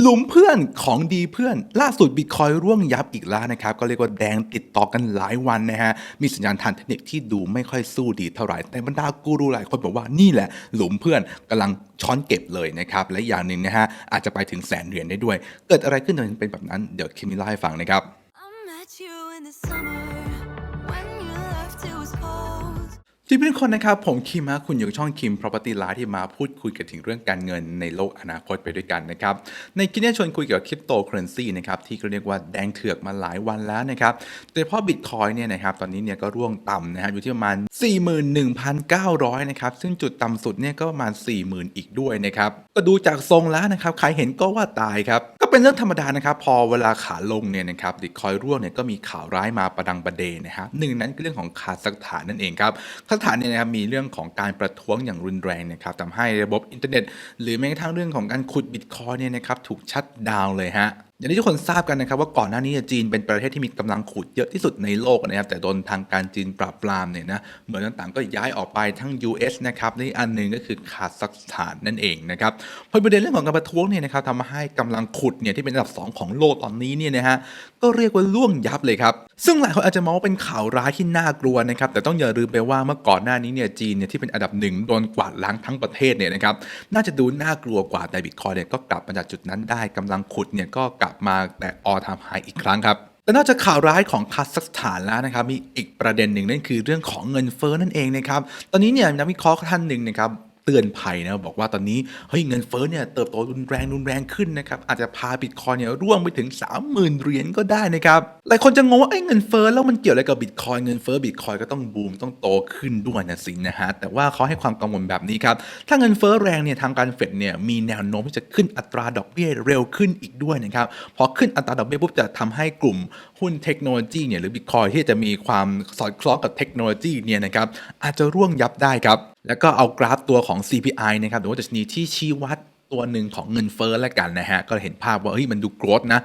หลุมเพื่อนของดีเพื่อน ล่าสุดบิตคอยร่วงยับอีกแล้วนะครับ ก็เรียกว่าแดงติดต่อกันหลายวันนะฮะ มีสัญญาณทางเทคนิคที่ดูไม่ค่อยสู้ดีเท่าไหร่ แต่บรรดากูรูหลายคนบอกว่านี่แหละ หลุมเพื่อนกำลังช้อนเก็บเลยนะครับ และอย่างหนึ่งนะฮะ อาจจะไปถึงแสนเหรียญได้ด้วย เกิดอะไรขึ้นทำไมเป็นแบบนั้นเดี๋ยวคิมมิเล่าให้ฟังนะครับ ที่เพื่อนคนนะครับ ผมคิมฮะคุณอยู่กับช่องคิม Property l i ที่มาพูดคุยกันถึงเรื่องการเงินในโลกอนาคตไปด้วยกันนะครับ ในคลิปนี้ชวนคุยเกี่ยวกับคริปโตเคอเรนซีนะครับที่เรียกว่าแดงเถือกมาหลายวันแล้วนะครับโดยเฉพาะบิตคอยเนี่ยนะครับตอนนี้เนี่ยก็ร่วงต่ำนะครับอยู่ที่ประมาณ 41,900 นะครับ ซึ่งจุดต่ำสุดเนี่ยก็ประมาณ 40,000 อีกด้วยนะครับ ก็ดูจากทรงแล้วนะครับใครเห็นก็ว่าตายครับ เป็นเรื่องธรรมดานะครับ พอเวลาขาลงเนี่ยนะครับบิตคอยร่วงเนี่ยก็มีข่าวร้ายมาประดังประเดนะครับหนึ่งนั้นคือเรื่องของคาซัคสถานนั่นเองครับคาซัคสถานเนี่ยนะครับมีเรื่องของการประท้วงอย่างรุนแรงนะครับทำให้ระบบอินเทอร์เน็ต หรือแม้กระทั่งเรื่องของการขุดบิตคอยเนี่ยนะครับถูกชัดดาวน์เลยฮะ อย่างที่ทุกคนทราบกันนะครับว่าก่อนหน้านี้จีนเป็นประเทศที่มีกำลังขุดเยอะที่สุดในโลกนะครับแต่โดนทางการจีนปราบปรามเนี่ยนะเหมือนต่างๆก็ย้ายออกไปทั้ง US นะครับและอีกอันหนึ่งก็คือคาซัคสถานนั่นเองนะครับพอประเด็นเรื่องของการประท้วงเนี่ยนะครับทำให้กำลังขุดเนี่ยที่เป็นอันดับ 2 ของโลกตอนนี้เนี่ยนะฮะก็เรียกว่าล่วงยับเลยครับซึ่งหลายคนอาจจะมองว่าเป็นข่าวร้ายที่น่ากลัวนะครับแต่ต้องอย่าลืมไปว่าเมื่อก่อนหน้านี้เนี่ยจีนเนี่ยที่เป็นอันดับหนึ่งโดนกวาดล้างทั้งประเทศเนี่ยนะครับน่าจะดูน่ากลัวกว่าแต่บิตคอยเนี่ยก็กลับมาจากจุดนั้นได้กำลังขุดเนี่ยก็กลับมาแต่ออทามไฮอีกครั้งครับและนอกจากข่าวร้ายของคาซัคสถานแล้วนะครับมีอีกประเด็นหนึ่งนั่นคือเรื่องของเงินเฟ้อนั่นเองนะครับตอนนี้เนี่ยนักวิเคราะห์ท่านหนึ่งนะครับ เตือนภัยนะบอกว่าตอนนี้เฮ้ยเงินเฟ้อเนี่ยเติบโตรุนแรงรุนแรงขึ้นนะครับอาจจะพาบิตคอยเนี่ยร่วงไปถึง 30,000เหรียญก็ได้นะครับหลายคนจะงงว่าไอ้เงินเฟ้อแล้วมันเกี่ยวอะไรกับบิตคอยเงินเฟ้อบิตคอยก็ต้องบูมต้องโตขึ้นด้วยนะสินะฮะแต่ว่าเขาให้ความกังวลแบบนี้ครับถ้าเงินเฟ้อแรงเนี่ยทางการเฟดเนี่ยมีแนวโน้มที่จะขึ้นอัตราดอกเบี้ยเร็วขึ้นอีกด้วยนะครับพอขึ้นอัตราดอกเบี้ยปุ๊บจะทำให้กลุ่มหุ้นเทคโนโลยีเนี่ยหรือบิตคอยที่จะมีความสอดคล้องกับเทคโนโลยีเนี่ยนะครับอาจจะร่วงยับได้ครับ แล้วก็เอากราฟตัวของ CPI นะครับหรือว่าดัชนีที่ชี้วัดตัวหนึ่งของเงินเฟ้อแล้วกันนะฮะ ก็เห็นภาพว่าเฮ้ยมันดูโกรธนะ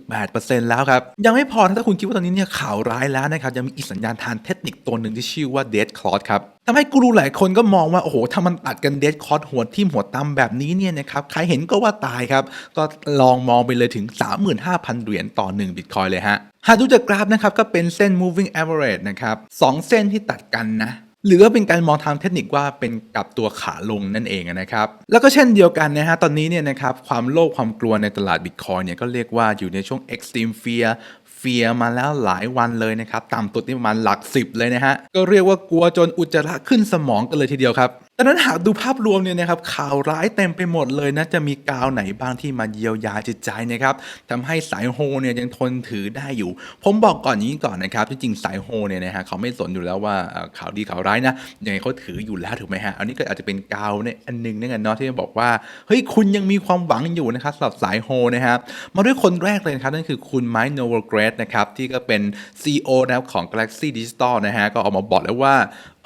6.8%แล้วครับ ยังไม่พอนะถ้าคุณคิดว่าตอนนี้เนี่ยข่าวร้ายแล้วนะครับ ยังมีอีกสัญญาณทางเทคนิคตัวหนึ่งที่ชื่อว่า Dead Cross ครับทำให้กูรูหลายคนก็มองว่า โอ้โห ถ้ามันตัดกัน Dead Cross หัวทิ่มหัวตำแบบนี้เนี่ยนะครับ ใครเห็นก็ว่าตายครับ ก็ลองมองไปเลยถึง 35,000 เหรียญต่อ 1 บิตคอยเลยฮะ หากดูจากกราฟนะครับ ก็เป็นเส้น moving average นะครับสเส้นที่ตัดกันนะ หรือว่าเป็นการมองทางเทคนิคว่าเป็นกับตัวขาลงนั่นเองนะครับ แล้วก็เช่นเดียวกันนะฮะตอนนี้เนี่ยนะครับความโลภความกลัวในตลาดบิตคอยเนี่ยก็เรียกว่าอยู่ในช่วง extreme fear เฟียมาแล้วหลายวันเลยนะครับต่ำสุดนี่ประมาณหลักสิบเลยนะฮะ ก็เรียกว่ากลัวจนอุจจาระขึ้นสมองกันเลยทีเดียวครับ ดังนั้นหากดูภาพรวมเนี่ยนะครับข่าวร้ายเต็มไปหมดเลยนะจะมีกาวไหนบ้างที่มาเยียวยาจิตใจนะครับทำให้สายโฮเนี่ยยังทนถือได้อยู่ ผมบอกก่อนนี้ก่อนนะครับที่จริงสายโฮเนี่ยนะฮะเขาไม่สนอยู่แล้วว่าข่าวดีข่าวร้ายนะยังไงเขาถืออยู่แล้วถูกไหมฮะอันนี้ก็อาจจะเป็นกาวเนี่ยอันหนึงนั่นเองเนาะที่จะบอกว่าเฮ้ยคุณยังมีความหวังอยู่นะครับสำหรับสายโฮนะครับมาด้วยคนแรกเลยนะครับนั่นคือคุณไมค์โนเวเกรดนะครับที่ก็เป็น CEO นะครับของ Galaxy Digital นะฮะก็ออกมาบอกแล้วว่า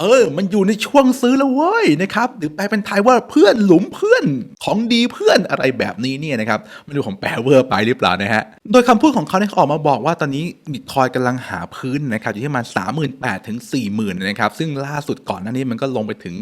เออ มันอยู่ในช่วงซื้อแล้วเว้ยนะครับหรือแปลเป็นไทยว่าเพื่อนหลุมเพื่อนของดีเพื่อนอะไรแบบนี้เนี่ยนะครับไม่รู้ผมแปลเวอร์ไปหรือเปล่านะฮะโดยคำพูดของเขาเนี่ยเขาออกมาบอกว่าตอนนี้บิตคอยกำลังหาพื้นนะครับอยู่ที่ประมาณ38,000ถึง40,000นนะครับซึ่งล่าสุดก่อนหน้านี้มันก็ลงไปถึง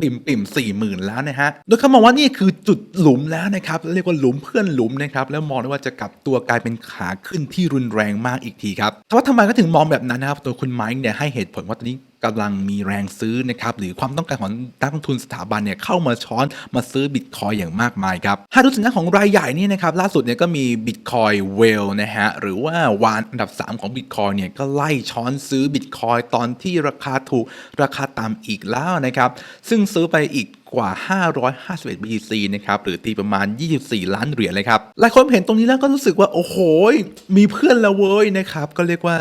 ปิ่มปิ่มสี่หมื่นแล้วนะฮะ โดยเขามองว่านี่คือจุดหลุมแล้วนะครับ เรียกว่าหลุมเพื่อนหลุมนะครับ แล้วมองได้ว่าจะกลับตัวกลายเป็นขาขึ้นที่รุนแรงมากอีกทีครับแต่ว่าทำไมก็ถึงมองแบบนั้นนะครับ ตัวคุณไมค์เนี่ยให้เหตุผลว่าตอนนี้ กำลังมีแรงซื้อนะครับหรือความต้องการของนักลงทุนสถาบันเนี่ยเข้ามาช้อนมาซื้อบิตคอยอย่างมากมายครับหากดูสัญญาณของรายใหญ่นี่นะครับล่าสุดเนี่ยก็มีบิตคอยเวลนะฮะหรือว่าวานอันดับ 3 ของบิตคอยเนี่ยก็ไล่ช้อนซื้อบิตคอยตอนที่ราคาถูกราคาต่ำอีกแล้วนะครับซึ่งซื้อไปอีกกว่า 551 BTC นะครับ หรือตีประมาณ 24 ล้านเหรียญเลยครับ หลายคนเห็นตรงนี้แล้วก็รู้สึกว่า โอ้โห มีเพื่อนแล้วเว้ยนะครับ ก็เรียกว่า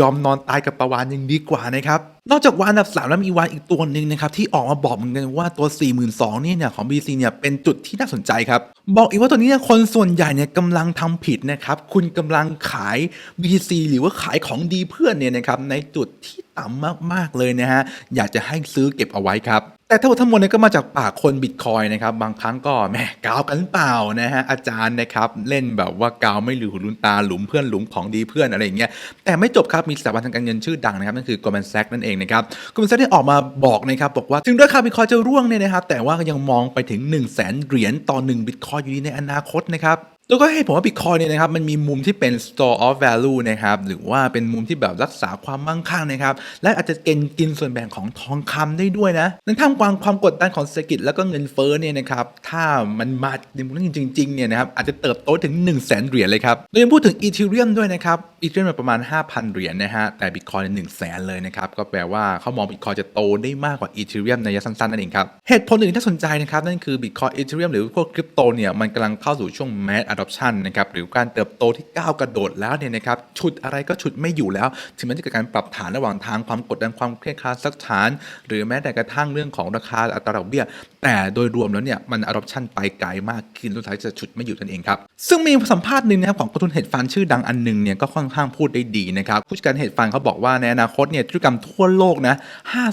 ยอมนอนตายกับประวานยังดีกว่านะครับ นอกจากวานอันดับ3แล้วมีวานอีกตัวหนึ่งนะครับ ที่ออกมาบอกเหมือนกันว่าตัว 42,000เนี่ยเนี่ยของ BC เนี่ยเป็นจุดที่น่าสนใจครับ บอกอีกว่าตัวนี้เนี่ยคนส่วนใหญ่เนี่ยกำลังทำผิดนะครับ คุณกำลังขาย BC หรือว่าขายของดีเพื่อนเนี่ยนะครับในจุดที่ต่ำมาก ๆ เลยนะฮะ อยากจะให้ซื้อเก็บเอาไว้ครับ แต่ทั้งหมดทั้งมวลเนี่ยก็มาจากปากคนบิตคอยนะครับ บางครั้งก็แหมกาวกันเปล่านะฮะ อาจารย์นะครับ เล่นแบบว่ากาวไม่หลือหูลุนตาหลุมเพื่อนหลุมของดีเพื่อนอะไรอย่างเงี้ยแต่ไม่จบครับมีสถาบันทางการเงินชื่อดังนะครับนั่นคือ Goldman Sachs นั่นเองนะครับคุณเซตได้ออกมาบอกนะครับบอกว่าถึงราคาบิตคอยจะร่วงเนี่ยนะครับแต่ว่ายังมองไปถึง 1 0 0 0 0แสนเหรียญต่อ1บิตคอยอยู่ดีในอนาคตนะครับ แล้วก็ให้ผมว่า Bitcoin เนี่ยนะครับมันมีมุมที่เป็น store of value นะครับหรือว่าเป็นมุมที่แบบรักษาความมั่งคั่งนะครับและอาจจะเกินกินส่วนแบ่งของทองคำได้ด้วยนะในท่ามกลางความกดดันของเศรษฐกิจแล้วก็เงินเฟ้อเนี่ยนะครับถ้ามันมาในมุมนั้นจริงๆเนี่ยนะครับอาจจะเติบโตถึง 1 0 0 0 0แสนเหรียญเลยครับเรายังพูดถึง Ethereum ด้วยนะครับ Ethereum ประมาณ 5,000 เหรียญนะฮะแต่ Bitcoin เนี่ย1 0 0 0 0แสนเลยนะครับก็แปลว่าเขามอง Bitcoin จะโตได้มากกว่า Ethereum ในระยะสั้นๆนั่นเองครับเหตุผลอื่นที่น่าสนใจนะครับนั่นคือ Bitcoin Ethereum หรือพวกคริปโตเนี่ยมันกำลังเข้าสู่ช่วง mass adoption นะครับหรือการเติบโตที่ก้าวกระโดดแล้วเนี่ยนะครับฉุดอะไรก็ฉุดไม่อยู่แล้วถึงแม้จะเกิดการปรับฐานระหว่างทางความกดดันความเครียดคลาสักฐาน หรือแม้แต่กระทั่งเรื่องของราคาอัตราดอกเบี้ย แต่โดยรวมแล้วเนี่ยมัน adoption ไปไกลมากขึ้นสุดท้ายจะฉุดไม่อยู่นั่นเองครับซึ่งมีสัมภาษณ์หนึ่งนะครับของกองทุนเฮดฟันชื่อดังอันหนึ่งเนี่ยก็ค่อนข้างพูดได้ดีนะครับผู้จัดการเฮดฟันเขาบอกว่าในอนาคตเนี่ยธุรกรรมทั่วโลกนะ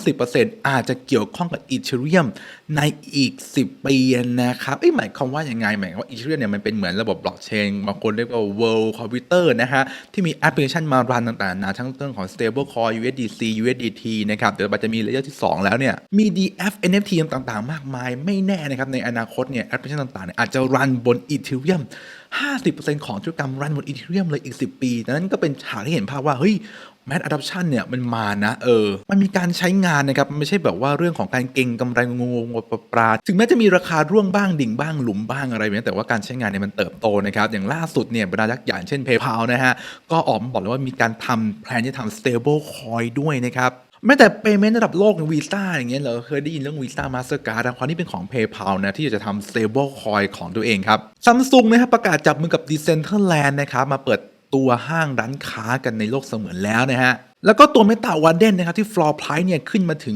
50%อาจจะเกี่ยวข้องกับอีเทเรียมในอีก 10 ปีนะครับเอ้หมายความว่ายังไงหมายว่าอีเทเรียมเนี่ยมันเป็นเหมือนระบบบล็อกเชนบางคนเรียกว่า world computer นะฮะ ที่มีแอปพลิเคชันมารันต่างๆนะทั้งเรื่องของ stable coin USDC USDT นะครับเดี๋ยวมันจะมีเลเยอร์ที่ 2 แล้วเนี่ย มี DF NFT ต่างๆ มากมาย ไม่แน่นะครับ ในอนาคตเนี่ยแอปพลิเคชันต่างๆเนี่ยอาจจะรันบนอีเทเรียม50%ของธุรกรรมรันบนอีเทเรียมเลยอีก 10 ปีดังนั้นก็เป็นฉากที่เห็นภาพว่า เฮ้ย แม s อะดั t ชันเนี่ยมันมานะเออ มันมีการใช้งานนะครับ มันไม่ใช่แบบว่าเรื่องของการเก็งกำไรงงงปลาถึงแม้จะมีราคาร่วงบ้างดิ่งบ้างหลุมบ้างอะไรแบบนี้แต่ว่าการใช้งานเนี่ยมันเติบโตนะครับ อย่างล่าสุดเนี่ยบรรดายักษ์ใหญ่เช่น PayPal นะฮะ ก็ออกมาบอกเลยว่ามีการทำแพลนที่ทำ stable coin ด้วยนะครับแม้แต่ payment ระดับโลกอย่างวีซ่าอย่างเงี้ยเราเคยได้ยินเรื่องวีซ่ามาสเตอร์การ์ดความที่เป็นของ PayPal นะ ที่จะทำ stable coin ของตัวเองครับซัมซุงนะครับประกาศจับมือกับ Decentraland นะครับ มาเปิด ตัวห้างร้านค้ากันในโลกเสมือนแล้วนะฮะแล้วก็ตัว Meta w a r d e n นะครับที่ floor price เนี่ยขึ้นมาถึง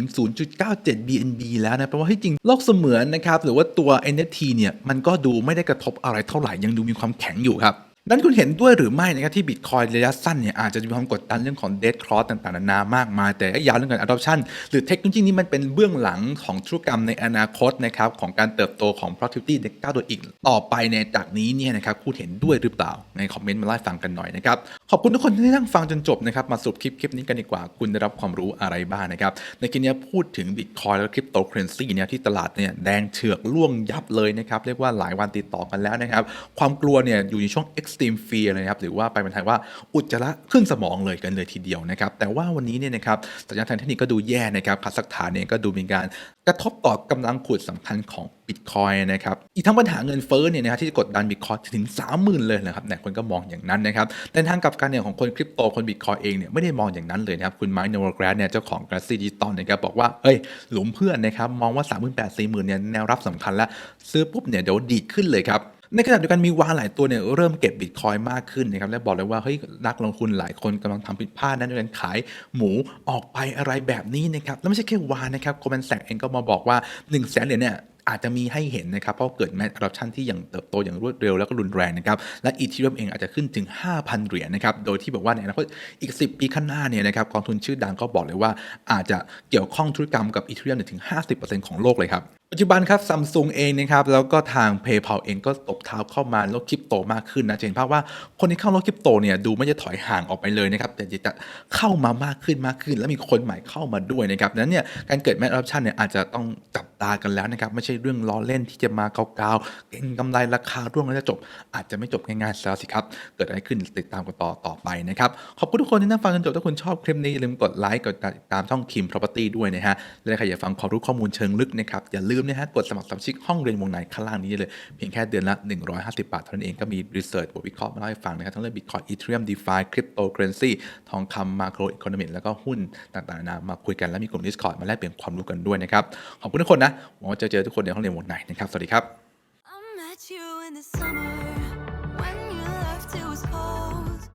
0.97 BNB แล้วนะแปลว่าที่จริงโลกเสมือนนะครับหรือว่าตัว NFT เนี่ยมันก็ดูไม่ได้กระทบอะไรเท่าไหร่ยังดูมีความแข็งอยู่ครับ นั้นคุณเห็นด้วยหรือไม่นะครับที่ Bitcoin ระยะสั้นเนี่ยอาจจะมีความกดดันเรื่องของ Dead Cross ต่างๆนานามากมาย แต่ยาวเรื่องการ adoption หรือเทคโนโลยีนี้มันเป็นเบื้องหลังของธุรกรรมในอนาคตนะครับของการเติบโตของ productivity ในก้าวตัวอีก ต่อไปในจากนี้เนี่ยนะครับคุณเห็นด้วยหรือเปล่าในคอมเมนต์มาเล่ฟังกันหน่อยนะครับขอบคุณทุกคนที่นั่งฟังจนจบนะครับมาสรุปคลิปคลิปนี้กันดีกว่า คุณได้รับความรู้อะไรบ้างนะครับในคลิปนี้พูดถึง Bitcoin และคริปโตเคอเรนซีเนี่ยที่ตลาดเนี่ยแดงเถือกล่วงยับเลยนะครับเรียกว่าหลายวันติดต่อกันแล้วนะครับความกลัวเนี่ยอยู่ในช่วง extreme fear เลยนะครับหรือว่าไปเป็นไทยว่าอุจจาระขึ้นสมองเลยกันเลยทีเดียวนะครับแต่ว่าวันนี้เนี่ยนะครับสัญญาณทางเทคนิคก็ดูแย่นะครับคัดสักฐานเนี่ยก็ดูมีการกระทบต่อกำลังขุดสำคัญของ Bitcoin นะครับ อีกทั้งปัญหาเงินเฟ้อเนี่ยนะครับที่จะกดดัน Bitcoin ถึง 30,000 เลยนะครับแต่คนก็มองอย่างนั้นนะครับ แต่ทางกับกันเนี่ยของคนคริปโตคน Bitcoin เองเนี่ยไม่ได้มองอย่างนั้นเลยนะครับ คุณไมค์โนวแกรดเนี่ยเจ้าของ g r a s s y Digital นะครับบอกว่า เอ้ย หลุมเพื่อนนะครับ มองว่า 38,000 40,000เนี่ยแนวรับสำคัญแล้ว ซื้อปุ๊บเนี่ยเดี๋ยวดีดขึ้นเลยครับ ในขณะเดียวกันมีวานหลายตัวเนี่ยเริ่มเก็บบิตคอยมากขึ้นนะครับและบอกเลยว่าเฮ้ยนักลงทุนหลายคนกำลังทำผิดพลาดนั่นด้วยการขายหมูออกไปอะไรแบบนี้นะครับแล้วไม่ใช่แค่วานนะครับโกลแมนแซกเองก็มาบอกว่า1นึ่งแสนเหรียญเนี่ยอาจจะมีให้เห็นนะครับ เพราะเกิดแมส adoption ที่อย่างเติบโตอย่างรวดเร็วแล้วก็รุนแรงนะครับ และอีทีเรียมเองอาจจะขึ้นถึง 5,000 เหรียญนะครับ โดยที่บอกว่าในอนาคตอีก 10 ปีข้างหน้าเนี่ยนะครับกองทุนชื่อดังก็บอกเลยว่าอาจจะเกี่ยวข้องธุรกรรมกับอีทีเรียมถึง 50%ของโลกเลยครับปัจจุบันครับซัมซุงเองนะครับแล้วก็ทาง PayPal เองก็ตบเท้าเข้ามาโลกคริปโตมากขึ้นนะเห็นภาพว่าคนที่เข้าโลกคริปโตเนี่ยดูไม่จะถอยห่างออกไปเลยนะครับแต่จะเข้ามามากขึ้นมากขึ้น แล้วมีคนใหม่เข้ามาด้วยนะครับดังนั้นเนี่ยการเกิดแมส adoption เนี่ยอาจจะต้องจับตากันแล้วนะครับไม่ใช่เรื่องล้อเล่นที่จะมาเกาๆเก็งกำไรราคาร่วงแล้วจะจบ อาจจะไม่จบง่ายๆแล้วสิครับเกิดอะไรขึ้นติดตามกันต่อต่อไปนะครับขอบคุณทุกคนที่นั่งฟังจนจบถ้าคุณชอบคลิปนี้อย่าลืมกดไลค์กดติดตามช่องคิม property ด้วยนะฮะและใครอยากฟังความรู้ข้อมูลเชิงลึกนะครับอย่าลืมืมนะฮะกดสมัครสมาชิกห้องเรียนวงในข้างล่างนี้เลย เพียงแค่เดือนละ 150 บาทเท่านั้นเองก็มีรีเสิร์ชบทวิเคราะห์มาเล่าให้ฟังนะครับทั้งเรื่องบิตคอยอีเทเรียมดีฟายคริปโตเคอเรนซีทองคำมาโครอีโคโนมิกแล้วก็หุ้นต่างๆนานามาคุยกันและมีกลุ่ม Discord มาแลกเปลี่ยนความรู้กันด้วยนะครับขอบคุณทุกคนนะหวังว่าจะเจอทุกคนในห้องเรียนวงในนะครับสวัสดีครับ